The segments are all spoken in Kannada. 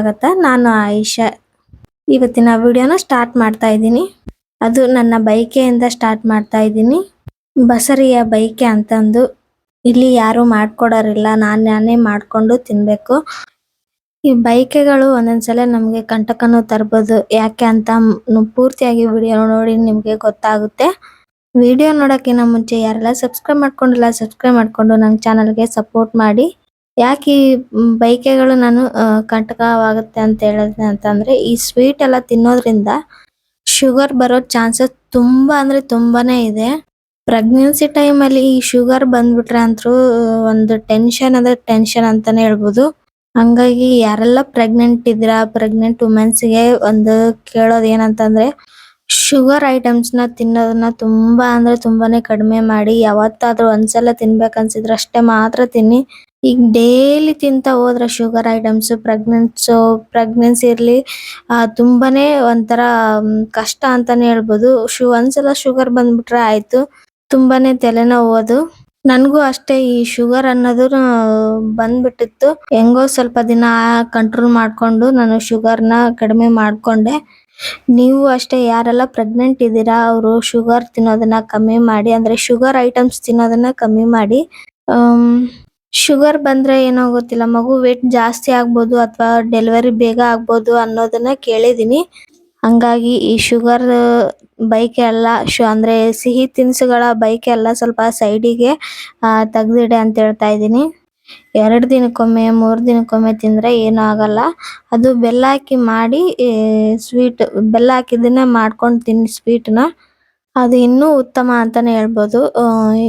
ಆಗತ್ತ. ನಾನು ಆಯಿಷಾ ಇವತ್ತಿನ ವಿಡಿಯೋನ ಸ್ಟಾರ್ಟ್ ಮಾಡ್ತಾ ಇದ್ದೀನಿ. ಅದು ನನ್ನ ಬೈಕೆಯಿಂದ ಸ್ಟಾರ್ಟ್ ಮಾಡ್ತಾ ಇದ್ದೀನಿ. ಬಸರಿಯ ಬೈಕೆ ಅಂತಂದು ಇಲ್ಲಿ ಯಾರು ಮಾಡ್ಕೊಡೋರಿಲ್ಲ. ನಾನು ನಾನೇ ಮಾಡ್ಕೊಂಡು ತಿನ್ಬೇಕು. ಈ ಬೈಕೆಗಳು ಒಂದೊಂದ್ಸಲ ನಮಗೆ ಕಂಟಕನು ತರ್ಬೋದು. ಯಾಕೆ ಅಂತ ಪೂರ್ತಿಯಾಗಿ ವಿಡಿಯೋ ನೋಡಿ ನಿಮಗೆ ಗೊತ್ತಾಗುತ್ತೆ. ವಿಡಿಯೋ ನೋಡೋಕ್ಕಿಂತ ಮುಂಚೆ ಯಾರೆಲ್ಲ ಸಬ್ಸ್ಕ್ರೈಬ್ ಮಾಡ್ಕೊಂಡಿಲ್ಲ, ಸಬ್ಸ್ಕ್ರೈಬ್ ಮಾಡ್ಕೊಂಡು ನನ್ನ ಚಾನಲ್ಗೆ ಸಪೋರ್ಟ್ ಮಾಡಿ. ಯಾಕೆ ಬೈಕೆಗಳು ನಾನು ಕಂಟಕವಾಗುತ್ತೆ ಅಂತ ಹೇಳಿದೆ ಅಂತಂದ್ರೆ, ಈ ಸ್ವೀಟ್ ಎಲ್ಲ ತಿನ್ನೋದ್ರಿಂದ ಶುಗರ್ ಬರೋ ಚಾನ್ಸಸ್ ತುಂಬಾ ಅಂದ್ರೆ ತುಂಬಾನೇ ಇದೆ. ಪ್ರೆಗ್ನೆನ್ಸಿ ಅಲ್ಲಿ ಈ ಶುಗರ್ ಬಂದ್ಬಿಟ್ರೆ ಅಂತೂ, ಒಂದು ಟೆನ್ಷನ್ ಅಂದ್ರೆ ಟೆನ್ಷನ್ ಅಂತಾನೆ ಹೇಳ್ಬೋದು. ಹಂಗಾಗಿ ಯಾರೆಲ್ಲ ಪ್ರೆಗ್ನೆಂಟ್ ಇದ್ದೀರಾ ಪ್ರೆಗ್ನೆಂಟ್ಗೆ ಒಂದು ಕೇಳೋದು ಏನಂತಂದ್ರೆ ಶುಗರ್ ಐಟಮ್ಸ್ನ ತಿನ್ನೋದನ್ನ ತುಂಬಾ ಅಂದ್ರೆ ತುಂಬಾನೇ ಕಡಿಮೆ ಮಾಡಿ, ಯಾವತ್ತಾದ್ರೂ ಒಂದ್ಸಲ ತಿನ್ಬೇಕು ಅನ್ಸಿದ್ರೆ ಅಷ್ಟೇ ಮಾತ್ರ ತಿನ್ನಿ. ಈಗ ಡೈಲಿ ತಿಂತ ಹೋದ್ರೆ ಶುಗರ್ ಐಟಮ್ಸ್ ಪ್ರೆಗ್ನೆನ್ಸ್ ಪ್ರೆಗ್ನೆನ್ಸಿ ಇರ್ಲಿ ಆ, ತುಂಬಾನೇ ಒಂಥರ ಕಷ್ಟ ಅಂತಾನೆ ಹೇಳ್ಬೋದು. ಶು ಒಂದ್ಸಲ ಶುಗರ್ ಬಂದ್ಬಿಟ್ರೆ ಆಯ್ತು. ತುಂಬಾನೇ ತಲೆನೋವು ಅದು ನನ್ಗೂ ಅಷ್ಟೇ ಈ ಶುಗರ್ ಅನ್ನೋದು ಬಂದ್ಬಿಟ್ಟಿತ್ತು. ಹೆಂಗೋ ಸ್ವಲ್ಪ ದಿನ ಕಂಟ್ರೋಲ್ ಮಾಡ್ಕೊಂಡು ನಾನು ಶುಗರ್ನ ಕಡಿಮೆ ಮಾಡ್ಕೊಂಡೆ. ನೀವು ಅಷ್ಟೇ ಯಾರೆಲ್ಲ ಪ್ರೆಗ್ನೆಂಟ್ ಇದ್ದೀರಾ ಅವರು ಶುಗರ್ ತಿನ್ನೋದನ್ನ ಕಮ್ಮಿ ಮಾಡಿ ಅಂದ್ರೆ ಶುಗರ್ ಐಟಮ್ಸ್ ತಿನ್ನೋದನ್ನ ಕಮ್ಮಿ ಮಾಡಿ ಶುಗರ್ ಬಂದ್ರೆ ಏನೋ ಗೊತ್ತಿಲ್ಲ, ಮಗು ವೇಟ್ ಜಾಸ್ತಿ ಆಗಬಹುದು ಅಥವಾ ಡೆಲಿವರಿ ಬೇಗ ಆಗ್ಬಹುದು ಅನ್ನೋದನ್ನ ಕೇಳಿದೀನಿ. ಹಂಗಾಗಿ ಈ ಶುಗರ್ ಬೈಕ್ ಎಲ್ಲ ಶು, ಅಂದ್ರೆ ಸಿಹಿ ತಿನಿಸುಗಳ ಬೈಕ್ ಎಲ್ಲ ಸ್ವಲ್ಪ ಸೈಡಿಗೆ ತೆಗ್ದಿಡೆ ಅಂತ ಹೇಳ್ತಾ ಇದ್ದೀನಿ. ಎರಡು ದಿನಕ್ಕೊಮ್ಮೆ, ಮೂರು ದಿನಕ್ಕೊಮ್ಮೆ ತಿಂದ್ರೆ ಏನೂ ಆಗಲ್ಲ. ಅದು ಬೆಲ್ಲ ಹಾಕಿ ಮಾಡಿ ಸ್ವೀಟ್ ಬೆಲ್ಲ ಹಾಕಿದ್ದನ್ನ ಮಾಡ್ಕೊಂಡು ತಿನ್ನಿ ಸ್ವೀಟ್ನ ಅದು ಇನ್ನು ಉತ್ತಮ ಅಂತಾನೆ ಹೇಳ್ಬಹುದು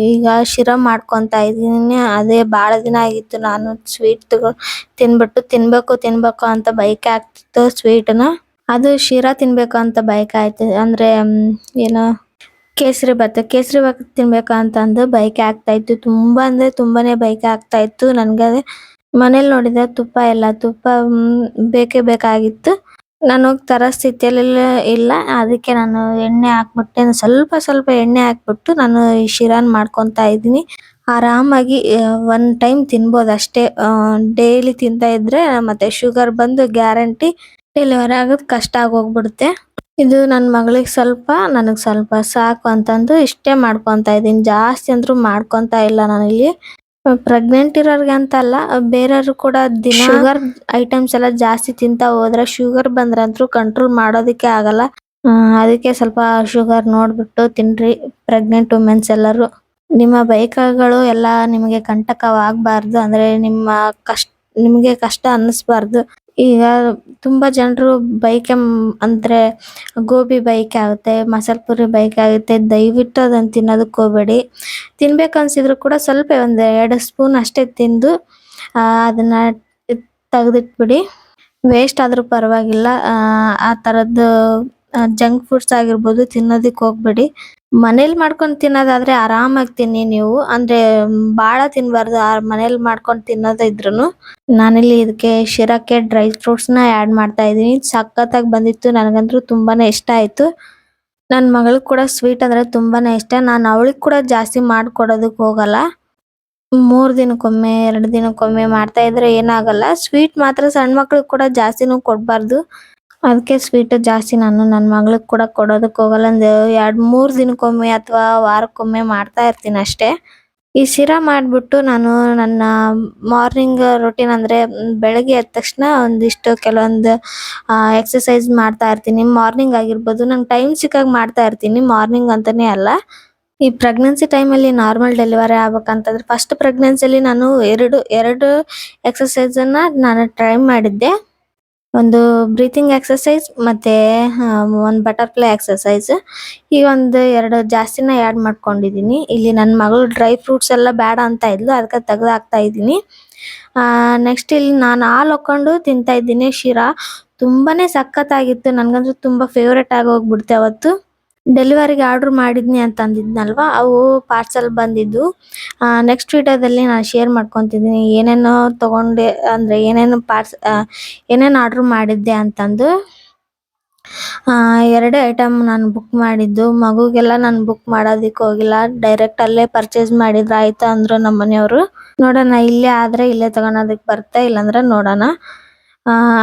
ಈಗ ಶಿರಾ ಮಾಡ್ಕೊಂತ ಇದೀನಿ ಅದೇ ಬಹಳ ದಿನ ಆಗಿತ್ತು ನಾನು ಸ್ವೀಟ್ ತಿನ್ಬಿಟ್ಟು ತಿನ್ಬೇಕು ತಿನ್ಬೇಕು ಅಂತ ಬೈಕ್ ಆಗ್ತಿತ್ತು ನ ಅದು ಶಿರಾ ತಿನ್ಬೇಕು ಅಂತ ಬೈಕ್ ಆಯ್ತು. ಅಂದ್ರೆ ಏನೋ ಕೇಸರಿ ಭಾತ್ ಕೇಸರಿ ಭತ್ತ ತಿನ್ಬೇಕು ಅಂತ ಅಂದು ಬೈಕ್ ಆಗ್ತಾ ಇತ್ತು. ತುಂಬಾ ಅಂದ್ರೆ ತುಂಬಾನೇ ಬೈಕ್ ಆಗ್ತಾ ಇತ್ತು. ನನ್ಗೆ ಮನೇಲಿ ನೋಡಿದ್ರೆ ತುಪ್ಪ ಇಲ್ಲ ತುಪ್ಪ ಬೇಕೇ ಬೇಕಾಗಿತ್ತು. ನಾನು ಹೋಗಿ ತರೋ ಸ್ಥಿತಿಯಲ್ಲಿ ಇಲ್ಲ. ಅದಕ್ಕೆ ನಾನು ಎಣ್ಣೆ ಹಾಕ್ಬಿಟ್ಟೆ. ಸ್ವಲ್ಪ ಸ್ವಲ್ಪ ಎಣ್ಣೆ ಹಾಕ್ಬಿಟ್ಟು ನಾನು ಈ ಶಿರಾನ್ ಮಾಡ್ಕೊಂತ ಇದ್ದೀನಿ. ಆರಾಮಾಗಿ ಒನ್ ಟೈಮ್ ತಿನ್ಬೋದು ಅಷ್ಟೇ. ಡೈಲಿ ತಿಂತಾ ಇದ್ರೆ ಮತ್ತೆ ಶುಗರ್ ಬಂದು ಗ್ಯಾರಂಟಿ ಡೆಲಿವರಿ ಆಗೋದು ಕಷ್ಟ ಆಗೋಗ್ಬಿಡುತ್ತೆ. ಇದು ನನ್ನ ಮಗಳಿಗೆ ಸ್ವಲ್ಪ, ನನಗೆ ಸ್ವಲ್ಪ ಸಾಕು ಅಂತಂದು ಇಷ್ಟೇ ಮಾಡ್ಕೊಂತ ಇದ್ದೀನಿ. ಜಾಸ್ತಿ ಅಂದ್ರೂ ಮಾಡ್ಕೊಂತ ಇಲ್ಲ ನಾನಿಲ್ಲಿ. ಪ್ರೆಗ್ನೆಂಟ್ ಇರೋರಿಗೆ ಅಂತ ಅಲ್ಲ ಬೇರೆಯವರು ಕೂಡ ದಿನ ಶುಗರ್ ಐಟಮ್ಸ್ ಎಲ್ಲ ಜಾಸ್ತಿ ತಿಂತಾ ಹೋದ್ರೆ ಶುಗರ್ ಬಂದ್ರಂತೂ ಕಂಟ್ರೋಲ್ ಮಾಡೋದಕ್ಕೆ ಆಗಲ್ಲ. ಅದಕ್ಕೆ ಸ್ವಲ್ಪ ಶುಗರ್ ನೋಡ್ಬಿಟ್ಟು ತಿನ್ರಿ ಪ್ರೆಗ್ನೆಂಟ್ ವುಮೆನ್ಸ್ ಎಲ್ಲರೂ. ನಿಮ್ಮ ಬೈಕ್ಗಳು ಎಲ್ಲ ನಿಮಗೆ ಕಂಟಕವಾಗಬಾರ್ದು ಅಂದ್ರೆ ನಿಮ್ಮ ಕಷ್ಟ ನಿಮಗೆ ಕಷ್ಟ ಅನ್ನಿಸ್ಬಾರ್ದು. ಈಗ ತುಂಬಾ ಜನರು ಬೈಕ್ ಅಂದ್ರೆ ಗೋಬಿ ಬೈಕ್ ಆಗುತ್ತೆ ಮಸಾಲೆ ಪುರಿ ಬೈಕ್ ಆಗುತ್ತೆ. ದಯವಿಟ್ಟು ಅದನ್ನ ತಿನ್ನೋದಕ್ಕೆ ಹೋಗ್ಬೇಡಿ. ತಿನ್ಬೇಕು ಅನ್ಸಿದ್ರು ಕೂಡ ಸ್ವಲ್ಪ ಒಂದ್ ಎರಡು ಸ್ಪೂನ್ ಅಷ್ಟೇ ತಿಂದು ಅದನ್ನ ತೆಗೆದಿಟ್ಬಿಡಿ. ವೇಸ್ಟ್ ಆದ್ರೂ ಪರವಾಗಿಲ್ಲ. ಆ, ಆ ತರದ್ದು ಜಂಕ್ ಫುಡ್ಸ್ ಆಗಿರ್ಬೋದು ತಿನ್ನೋದಕ್ಕೆ ಹೋಗ್ಬೇಡಿ. ಮನೇಲಿ ಮಾಡ್ಕೊಂಡು ತಿನ್ನೋದಾದ್ರೆ ಆರಾಮಾಗಿ ತಿನ್ನಿ ನೀವು. ಅಂದ್ರೆ ಬಹಳ ತಿನ್ಬಾರ್ದು. ಮನೇಲಿ ಮಾಡ್ಕೊಂಡು ತಿನ್ನೋದಿದ್ರುನು ನಾನಿಲ್ಲಿ ಇದಕ್ಕೆ ಶಿರಕ್ಕೆ ಡ್ರೈ ಫ್ರೂಟ್ಸ್ನ ಆಡ್ ಮಾಡ್ತಾ ಇದೀನಿ ಸಖತ್ತಾಗಿ ಬಂದಿತ್ತು. ನನಗಂತೂ ತುಂಬಾನೇ ಇಷ್ಟ ಆಯ್ತು. ನನ್ ಮಗಳಿಗೆ ಕೂಡ ಸ್ವೀಟ್ ಅಂದ್ರೆ ತುಂಬಾನೇ ಇಷ್ಟ. ನಾನು ಅವಳಿಗೆ ಕೂಡ ಜಾಸ್ತಿ ಮಾಡ್ಕೊಡೋದಕ್ಕೆ ಹೋಗಲ್ಲ. ಮೂರ್ ದಿನಕ್ಕೊಮ್ಮೆ, ಎರಡು ದಿನಕ್ಕೊಮ್ಮೆ ಮಾಡ್ತಾ ಇದ್ರೆ ಏನಾಗಲ್ಲ. ಸ್ವೀಟ್ ಮಾತ್ರ ಸಣ್ಣ ಮಕ್ಳಿಗೆ ಕೂಡ ಜಾಸ್ತಿನೂ ಕೊಡ್ಬಾರ್ದು. ಅದಕ್ಕೆ ಸ್ವೀಟ್ ಜಾಸ್ತಿ ನಾನು. ನನ್ನ ಮಗಳಿಗೆ ಕೂಡ ಕೊಡೋದಕ್ಕೆ ಹೋಗಲ್ಲ. ಒಂದು ಎರಡ್ ಮೂರ್ ದಿನಕ್ಕೊಮ್ಮೆ ಅಥವಾ ವಾರಕ್ಕೊಮ್ಮೆ ಮಾಡ್ತಾ ಇರ್ತೀನಿ ಅಷ್ಟೇ. ಈ ಶಿರಾ ಮಾಡ್ಬಿಟ್ಟು ನಾನು ನನ್ನ ಮಾರ್ನಿಂಗ್ ರೊಟೀನ್ ಅಂದ್ರೆ ಬೆಳಗ್ಗೆ ಎದ್ದ ತಕ್ಷಣ ಒಂದಿಷ್ಟು ಕೆಲವೊಂದು ಎಕ್ಸಸೈಸ್ ಮಾಡ್ತಾ ಇರ್ತೀನಿ. ಮಾರ್ನಿಂಗ್ ಆಗಿರ್ಬೋದು, ನಂಗೆ ಟೈಮ್ ಸಿಕ್ಕಾಗ ಮಾಡ್ತಾ ಇರ್ತೀನಿ. ಮಾರ್ನಿಂಗ್ ಅಂತಾನೆ ಅಲ್ಲ. ಈ ಪ್ರೆಗ್ನೆನ್ಸಿ ಟೈಮಲ್ಲಿ ನಾರ್ಮಲ್ ಡೆಲಿವರಿ ಆಗ್ಬೇಕಂತಂದ್ರೆ ಫಸ್ಟ್ ಪ್ರೆಗ್ನೆನ್ಸಿಯಲ್ಲಿ ನಾನು ಎರಡು ಎರಡು ಎಕ್ಸಸೈಸನ್ನು ನಾನು ಟ್ರೈ ಮಾಡಿದ್ದೆ. ಒಂದು ಬ್ರೀತಿಂಗ್ ಎಕ್ಸಸೈಸ್ ಮತ್ತೆ ಆ, ಒಂದು ಬಟರ್ಫ್ಲೈ ಎಕ್ಸಸೈಸ್ ಈ ಒಂದು ಎರಡು ಜಾಸ್ತಿನ ಆಡ್ ಮಾಡ್ಕೊಂಡಿದೀನಿ. ಇಲ್ಲಿ ನನ್ನ ಮಗಳು ಡ್ರೈ ಫ್ರೂಟ್ಸ್ ಎಲ್ಲ ಬೇಡ ಅಂತ ಇದ್ಲು ಅದಕ್ಕೆ ತೆಗೆದು ಹಾಕ್ತಾ ಇದ್ದೀನಿ ನೆಕ್ಸ್ಟ್ ಇಲ್ಲಿ ನಾನು ಹಾಲು ಹಾಕೊಂಡು ತಿಂತಾ ಇದ್ದೀನಿ ಶಿರಾ. ತುಂಬಾನೇ ಸಖತ್ತಾಗಿತ್ತು. ನನಗಂತೂ ತುಂಬಾ ಫೇವ್ರೆಟ್ ಆಗಿ ಹೋಗ್ಬಿಡ್ತೆ ಅವತ್ತು. ಡೆಲಿವರಿಗೆ ಆರ್ಡರ್ ಮಾಡಿದ್ನಿ ಅಂತ ಅಂದಿದ್ನಲ್ವಾ? ಅವು ಪಾರ್ಸಲ್ ಬಂದಿದ್ದು. ನೆಕ್ಸ್ಟ್ ವೀಡಿಯೋದಲ್ಲಿ ನಾನು ಶೇರ್ ಮಾಡ್ಕೊತಿದ್ದೀನಿ. ಏನೇನೋ ತಗೊಂಡೆ, ಅಂದ್ರೆ ಏನೇನು ಪಾರ್ಸ್ ಏನೇನು ಆರ್ಡರ್ ಮಾಡಿದ್ದೆ ಅಂತಂದು. ಎರಡೇ ಐಟಮ್ ನಾನು ಬುಕ್ ಮಾಡಿದ್ದು. ಮಗುಗೆಲ್ಲ ನಾನು ಬುಕ್ ಮಾಡೋದಕ್ಕೆ ಹೋಗಿಲ್ಲ. ಡೈರೆಕ್ಟ್ ಅಲ್ಲೇ ಪರ್ಚೇಸ್ ಮಾಡಿದ್ರೆ ಆಯ್ತಾ ಅಂದ್ರು ನಮ್ಮ ಮನೆಯವರು ನೋಡೋಣ, ಇಲ್ಲೇ ಆದ್ರೆ ಇಲ್ಲೇ ತಗೊಳೋದಕ್ಕೆ ಬರ್ತಾ ಇಲ್ಲಾಂದ್ರೆ ನೋಡೋಣ.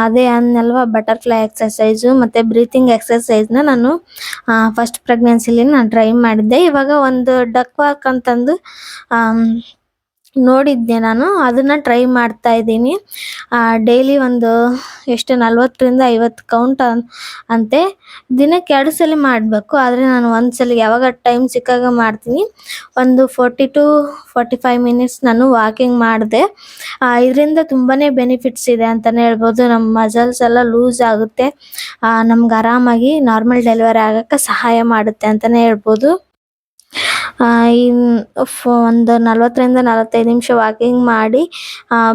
ಅದೇ ಅನ್ನಲ್ವಾ ಬಟರ್ಫ್ಲೈ ಎಕ್ಸಸೈಸು ಮತ್ತೆ ಬ್ರೀತಿಂಗ್ನ ನಾನು ಫಸ್ಟ್ ಪ್ರೆಗ್ನೆನ್ಸಿಲಿ ನಾನು ಟ್ರೈ ಮಾಡಿದ್ದೆ. ಇವಾಗ ಒಂದು ಡಕ್ ವಾಕ್ ಅಂತಂದು ನೋಡಿದ್ದೆ ನಾನು, ಅದನ್ನ ಟ್ರೈ ಮಾಡ್ತಾ ಇದ್ದೀನಿ. ಡೈಲಿ ಒಂದು ಎಷ್ಟು ನಲ್ವತ್ತರಿಂದ ಐವತ್ತು ಕೌಂಟ್ ಅಂತೆ. ದಿನಕ್ಕೆ ಎರಡು ಸಲ ಮಾಡಬೇಕು, ಆದರೆ ನಾನು ಒಂದು ಸಲ ಯಾವಾಗ ಟೈಮ್ ಸಿಕ್ಕಾಗ ಮಾಡ್ತೀನಿ. ಒಂದು forty to forty five minutes ನಾನು ವಾಕಿಂಗ್ ಮಾಡಿದೆ. ಇದರಿಂದ ತುಂಬಾ ಬೆನಿಫಿಟ್ಸ್ ಇದೆ ಅಂತಲೇ ಹೇಳ್ಬೋದು. ನಮ್ಮ ಮಸಲ್ಸ್ ಎಲ್ಲ ಲೂಸ್ ಆಗುತ್ತೆ. ನಮ್ಗೆ ಆರಾಮಾಗಿ ನಾರ್ಮಲ್ ಡೆಲಿವರಿ ಆಗೋಕ್ಕೆ ಸಹಾಯ ಮಾಡುತ್ತೆ ಅಂತಲೇ ಹೇಳ್ಬೋದು. ಒಂದು ನಲವತ್ತರಿಂದ ನಲವತ್ತೈದು ನಿಮಿಷ ವಾಕಿಂಗ್ ಮಾಡಿ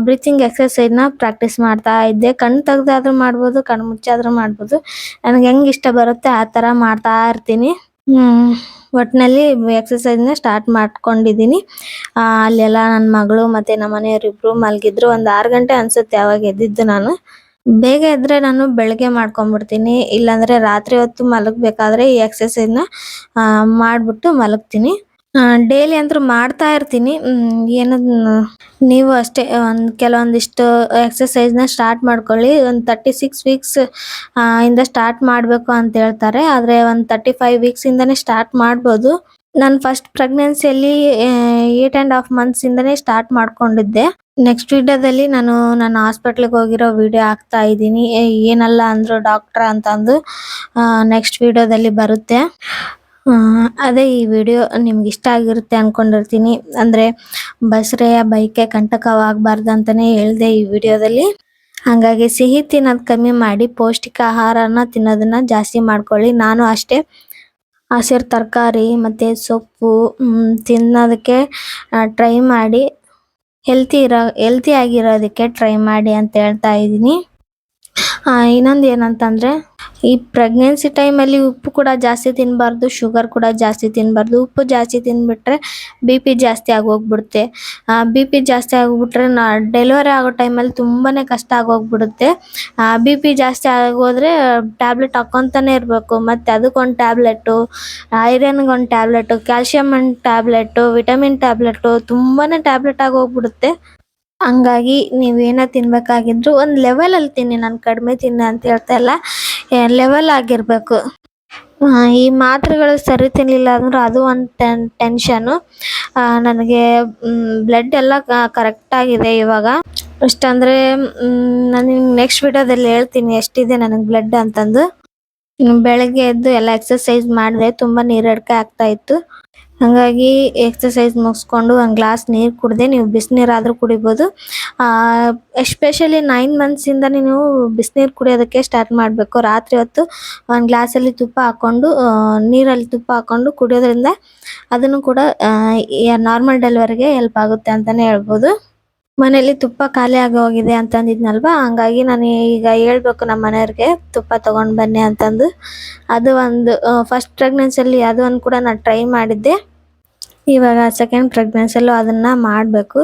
ಬ್ರೀತಿಂಗ್ ಎಕ್ಸಸೈಸ್ನ ಪ್ರಾಕ್ಟೀಸ್ ಮಾಡ್ತಾ ಇದ್ದೆ. ಕಣ್ಣು ತೆಗ್ದಾದ್ರೂ ಮಾಡ್ಬೋದು, ಕಣ್ಣು ಮುಚ್ಚಾದ್ರೂ ಮಾಡ್ಬೋದು. ನನಗೆ ಹೆಂಗೆ ಇಷ್ಟ ಬರುತ್ತೆ ಆ ಥರ ಮಾಡ್ತಾ ಇರ್ತೀನಿ. ಒಟ್ಟಿನಲ್ಲಿ ಎಕ್ಸಸೈಸ್ನ ಸ್ಟಾರ್ಟ್ ಮಾಡ್ಕೊಂಡಿದ್ದೀನಿ. ಅಲ್ಲೆಲ್ಲ ನನ್ನ ಮಗಳು ಮತ್ತು ನಮ್ಮ ಮನೆಯವರಿಬ್ರು ಮಲಗಿದ್ರು. ಒಂದು ಆರು ಗಂಟೆ ಅನ್ಸುತ್ತೆ ಅವಾಗ ಎದ್ದಿದ್ದು ನಾನು. ಬೇಗ ಎದ್ರೆ ನಾನು ಬೆಳಗ್ಗೆ ಮಾಡ್ಕೊಂಡ್ಬಿಡ್ತೀನಿ. ಇಲ್ಲಾಂದರೆ ರಾತ್ರಿ ಹೊತ್ತು ಮಲಗಬೇಕಾದ್ರೆ ಈ ಎಕ್ಸಸೈಸ್ನ ಮಾಡಿಬಿಟ್ಟು ಮಲಗ್ತೀನಿ. ಡೈಲಿ ಅಂತೂ ಮಾಡ್ತಾ ಇರ್ತೀನಿ. ಏನು, ನೀವು ಅಷ್ಟೇ, ಒಂದು ಕೆಲವೊಂದಿಷ್ಟು ಎಕ್ಸಸೈಸ್ನ ಸ್ಟಾರ್ಟ್ ಮಾಡ್ಕೊಳ್ಳಿ. ಒಂದು ತರ್ಟಿ ಸಿಕ್ಸ್ ವೀಕ್ಸ್ ಇಂದ ಸ್ಟಾರ್ಟ್ ಮಾಡಬೇಕು ಅಂತ ಹೇಳ್ತಾರೆ. ಆದರೆ ಒಂದು ತರ್ಟಿ ಫೈವ್ ವೀಕ್ಸಿಂದನೇ ಸ್ಟಾರ್ಟ್ ಮಾಡ್ಬೋದು. ನಾನು ಫಸ್ಟ್ ಪ್ರೆಗ್ನೆನ್ಸಿಯಲ್ಲಿ ಏಟ್ ಆ್ಯಂಡ್ ಹಾಫ್ ಮಂತ್ಸಿಂದನೇ ಸ್ಟಾರ್ಟ್ ಮಾಡ್ಕೊಂಡಿದ್ದೆ. ನೆಕ್ಸ್ಟ್ ವಿಡಿಯೋದಲ್ಲಿ ನಾನು ನನ್ನ ಹಾಸ್ಪಿಟ್ಲಿಗೆ ಹೋಗಿರೋ ವಿಡಿಯೋ ಹಾಕ್ತಾ ಇದ್ದೀನಿ. ಏನಲ್ಲ ಅಂದರು ಡಾಕ್ಟ್ರ್ ಅಂತಂದು ನೆಕ್ಸ್ಟ್ ವಿಡಿಯೋದಲ್ಲಿ ಬರುತ್ತೆ. ಅದೇ ಈ ವಿಡಿಯೋ ನಿಮ್ಗೆ ಇಷ್ಟ ಆಗಿರುತ್ತೆ ಅನ್ಕೊಂಡಿರ್ತೀನಿ. ಅಂದರೆ ಬಸ್ರೆಯ ಬೈಕೆ ಕಂಟಕವಾಗಬಾರ್ದು ಅಂತಲೇ ಹೇಳಿದೆ ಈ ವಿಡಿಯೋದಲ್ಲಿ ಹಾಗಾಗಿ ಸಿಹಿ ತಿನ್ನೋದು ಕಮ್ಮಿ ಮಾಡಿ, ಪೌಷ್ಟಿಕ ಆಹಾರನ ತಿನ್ನೋದನ್ನ ಜಾಸ್ತಿ ಮಾಡ್ಕೊಳ್ಳಿ. ನಾನು ಅಷ್ಟೇ ಹಸಿರು ತರಕಾರಿ ಮತ್ತು ಸೊಪ್ಪು ತಿನ್ನೋದಕ್ಕೆ ಟ್ರೈ ಮಾಡಿ ಹೆಲ್ತಿ ಇರೋ ಹೆಲ್ತಿಯಾಗಿರೋದಕ್ಕೆ ಟ್ರೈ ಮಾಡಿ ಅಂತ ಹೇಳ್ತಾ ಇದ್ದೀನಿ. ಇನ್ನೊಂದು ಏನಂತಂದರೆ, ಈ ಪ್ರೆಗ್ನೆನ್ಸಿ ಟೈಮಲ್ಲಿ ಉಪ್ಪು ಕೂಡ ಜಾಸ್ತಿ ತಿನ್ನಬಾರ್ದು ಶುಗರ್ ಕೂಡ ಜಾಸ್ತಿ ತಿನ್ನಬಾರ್ದು ಉಪ್ಪು ಜಾಸ್ತಿ ತಿನ್ಬಿಟ್ರೆ ಬಿ ಪಿ ಜಾಸ್ತಿ ಆಗೋಗ್ಬಿಡುತ್ತೆ. ಬಿ ಪಿ ಜಾಸ್ತಿ ಆಗೋಗ್ಬಿಟ್ರೆ ನಾ ಡೆಲಿವರಿ ಆಗೋ ಟೈಮಲ್ಲಿ ತುಂಬಾ ಕಷ್ಟ ಆಗೋಗ್ಬಿಡುತ್ತೆ. ಬಿ ಪಿ ಜಾಸ್ತಿ ಆಗೋದ್ರೆ ಟ್ಯಾಬ್ಲೆಟ್ ಹಾಕ್ಕೊತಾನೆ ಇರಬೇಕು. ಮತ್ತು ಅದಕ್ಕೊಂದು ಟ್ಯಾಬ್ಲೆಟು ಐರನ್ಗೊಂದು ಟ್ಯಾಬ್ಲೆಟು ಕ್ಯಾಲ್ಶಿಯಮ್ ಒಂದು ಟ್ಯಾಬ್ಲೆಟು ವಿಟಮಿನ್ ಟ್ಯಾಬ್ಲೆಟು ತುಂಬಾ ಟ್ಯಾಬ್ಲೆಟ್ ಆಗೋಗ್ಬಿಡುತ್ತೆ. ಹಂಗಾಗಿ ನೀವೇನೇ ತಿನ್ಬೇಕಾಗಿದ್ರು ಒಂದು ಲೆವೆಲಲ್ಲಿ ತಿನ್ನಿ, ನಾನು ಕಡಿಮೆ ತಿನ್ನಿ ಅಂತ ಹೇಳ್ತಾ ಇಲ್ಲ. ಲೆವೆಲ್ ಆಗಿರಬೇಕು. ಈ ಮಾತ್ರೆಗಳು ಸರಿ ತಿನ್ನಲಿಲ್ಲ ಅಂದ್ರೆ ಅದು ಒಂದು ಟೆನ್ ಟೆನ್ಷನು ನನಗೆ ಬ್ಲಡ್ ಎಲ್ಲ ಕರೆಕ್ಟಾಗಿದೆ ಇವಾಗ. ಅಷ್ಟಂದರೆ ನಾನು ನೆಕ್ಸ್ಟ್ ವಿಡಿಯೋದಲ್ಲಿ ಹೇಳ್ತೀನಿ ಎಷ್ಟಿದೆ ನನಗೆ ಬ್ಲಡ್ ಅಂತಂದು. ಬೆಳಗ್ಗೆ ಎದ್ದು ಎಲ್ಲ ಎಕ್ಸಸೈಸ್ ಮಾಡಿದೆ, ತುಂಬ ನೀರಡ್ಕೆ ಆಗ್ತಾ ಇತ್ತು. ಹಾಗಾಗಿ ಎಕ್ಸಸೈಸ್ ಮುಗಿಸ್ಕೊಂಡು ಒಂದು ಗ್ಲಾಸ್ ನೀರು ಕುಡಿದೆ ನೀವು ಬಿಸಿನೀರಾದರೂ ಕುಡಿಬೋದು. ಎಸ್ಪೆಷಲಿ ನೈನ್ ಮಂತ್ಸಿಂದ ನೀವು ಬಿಸಿನೀರು ಕುಡಿಯೋದಕ್ಕೆ ಸ್ಟಾರ್ಟ್ ಮಾಡಬೇಕು. ರಾತ್ರಿ ಹೊತ್ತು ಒಂದು ಗ್ಲಾಸಲ್ಲಿ ತುಪ್ಪ ಹಾಕ್ಕೊಂಡು ನೀರಲ್ಲಿ ತುಪ್ಪ ಹಾಕ್ಕೊಂಡು ಕುಡಿಯೋದ್ರಿಂದ ಅದನ್ನು ಕೂಡ ನಾರ್ಮಲ್ ಡೆಲಿವರಿಗೆ ಹೆಲ್ಪ್ ಆಗುತ್ತೆ ಅಂತಲೇ ಹೇಳ್ಬೋದು. ಮನೇಲಿ ತುಪ್ಪ ಖಾಲಿ ಆಗಿ ಹೋಗಿದೆ ಅಂತಂದಿದ್ನಲ್ವಾ? ಹಂಗಾಗಿ ನಾನು ಈಗ ಹೇಳ್ಬೇಕು ನಮ್ಮ ಮನೆಯವ್ರಿಗೆ, ತುಪ್ಪ ತಗೊಂಡು ಬನ್ನಿ ಅಂತಂದು. ಅದು ಒಂದು ಫಸ್ಟ್ ಪ್ರೆಗ್ನೆನ್ಸಿಯಲ್ಲಿ ಅದು ಒಂದು ಕೂಡ ನಾನು ಟ್ರೈ ಮಾಡಿದ್ದೆ. ಇವಾಗ ಸೆಕೆಂಡ್ ಪ್ರೆಗ್ನೆನ್ಸಿಯಲ್ಲೂ ಅದನ್ನು ಮಾಡಬೇಕು.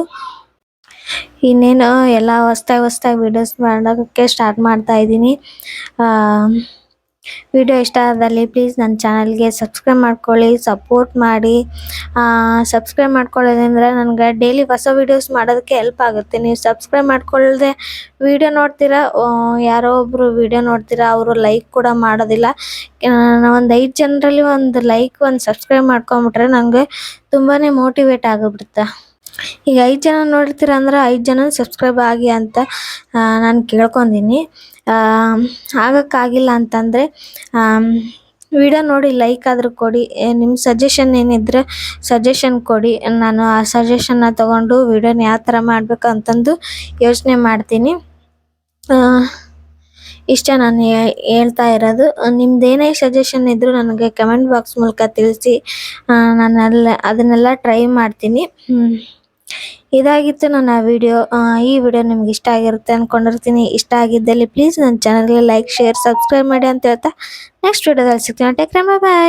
ಇನ್ನೇನು ಎಲ್ಲ ಹೊಸ್ದಾಗಿ ಹೊಸ್ದಾಗಿ ವೀಡಿಯೋಸ್ ಮಾಡೋಕ್ಕೆ ಸ್ಟಾರ್ಟ್ ಮಾಡ್ತಾ ಇದ್ದೀನಿ. ವಿಡಿಯೋ ಇಷ್ಟ ಆದಲ್ಲಿ ಪ್ಲೀಸ್ ನನ್ನ ಚಾನಲ್ಗೆ ಸಬ್ಸ್ಕ್ರೈಬ್ ಮಾಡ್ಕೊಳ್ಳಿ ಸಪೋರ್ಟ್ ಮಾಡಿ. ಸಬ್ಸ್ಕ್ರೈಬ್ ಮಾಡ್ಕೊಳ್ಳೋದ್ರಿಂದ ನನಗೆ ಡೈಲಿ ಹೊಸ ವೀಡಿಯೋಸ್ ಮಾಡೋದಕ್ಕೆ ಹೆಲ್ಪ್ ಆಗುತ್ತೆ. ನೀವು ಸಬ್ಸ್ಕ್ರೈಬ್ ಮಾಡ್ಕೊಳ್ಳದೆ ವೀಡಿಯೋ ನೋಡ್ತೀರಾ? ಯಾರೋ ಒಬ್ಬರು ವೀಡಿಯೋ ನೋಡ್ತೀರಾ? ಅವರು ಲೈಕ್ ಕೂಡ ಮಾಡೋದಿಲ್ಲ. ಒಂದು ಐದು ಜನರಲ್ಲಿ ಒಂದು ಲೈಕ್ ಒಂದು ಸಬ್ಸ್ಕ್ರೈಬ್ ಮಾಡ್ಕೊಂಬಿಟ್ರೆ ನನಗೆ ತುಂಬಾ ಮೋಟಿವೇಟ್ ಆಗಿಬಿಡುತ್ತೆ. ಈಗ ಐದು ಜನ ನೋಡ್ತೀರ ಅಂದ್ರೆ ಐದು ಜನ ಸಬ್ಸ್ಕ್ರೈಬ್ ಆಗಿ ಅಂತ ನಾನು ಕೇಳ್ಕೊಂಡಿನಿ ಆಗಕ್ಕಾಗಿಲ್ಲ ಅಂತಂದರೆ ವಿಡಿಯೋ ನೋಡಿ ಲೈಕ್ ಆದರೂ ಕೊಡಿ. ನಿಮ್ಮ ಸಜೆಷನ್ ಏನಿದ್ರೆ ಸಜೆಷನ್ ಕೊಡಿ. ನಾನು ಆ ಸಜೆಷನ್ನ ತಗೊಂಡು ವಿಡಿಯೋನ ಯಾವ ಥರ ಮಾಡಬೇಕು ಅಂತಂದು ಯೋಚನೆ ಮಾಡ್ತೀನಿ. ಇಷ್ಟ ನಾನು ಹೇಳ್ತಾ ಇರೋದು. ನಿಮ್ದು ಏನೇ ಸಜೆಷನ್ ಇದ್ದರೂ ನನಗೆ ಕಮೆಂಟ್ ಬಾಕ್ಸ್ ಮೂಲಕ ತಿಳಿಸಿ. ನಾನು ಅದನ್ನೆಲ್ಲ ಟ್ರೈ ಮಾಡ್ತೀನಿ. ಇದಾಗಿತ್ತು ನನ್ನ ವಿಡಿಯೋ. ಈ ವಿಡಿಯೋ ನಿಮ್ಗೆ ಇಷ್ಟ ಆಗಿರುತ್ತೆ ಅಂದ್ಕೊಂಡಿರ್ತೀನಿ ಇಷ್ಟ ಆಗಿದ್ದಲ್ಲಿ ಪ್ಲೀಸ್ ನನ್ನ ಚಾನಲ್ಗೆ ಲೈಕ್ ಶೇರ್ ಸಬ್ಸ್ಕ್ರೈಬ್ ಮಾಡಿ ಅಂತ ಹೇಳ್ತಾ ನೆಕ್ಸ್ಟ್ ವಿಡಿಯೋದಲ್ಲಿ ಸಿಗ್ತೀನಿ. ಟೇಕ್ ಬಾಯ್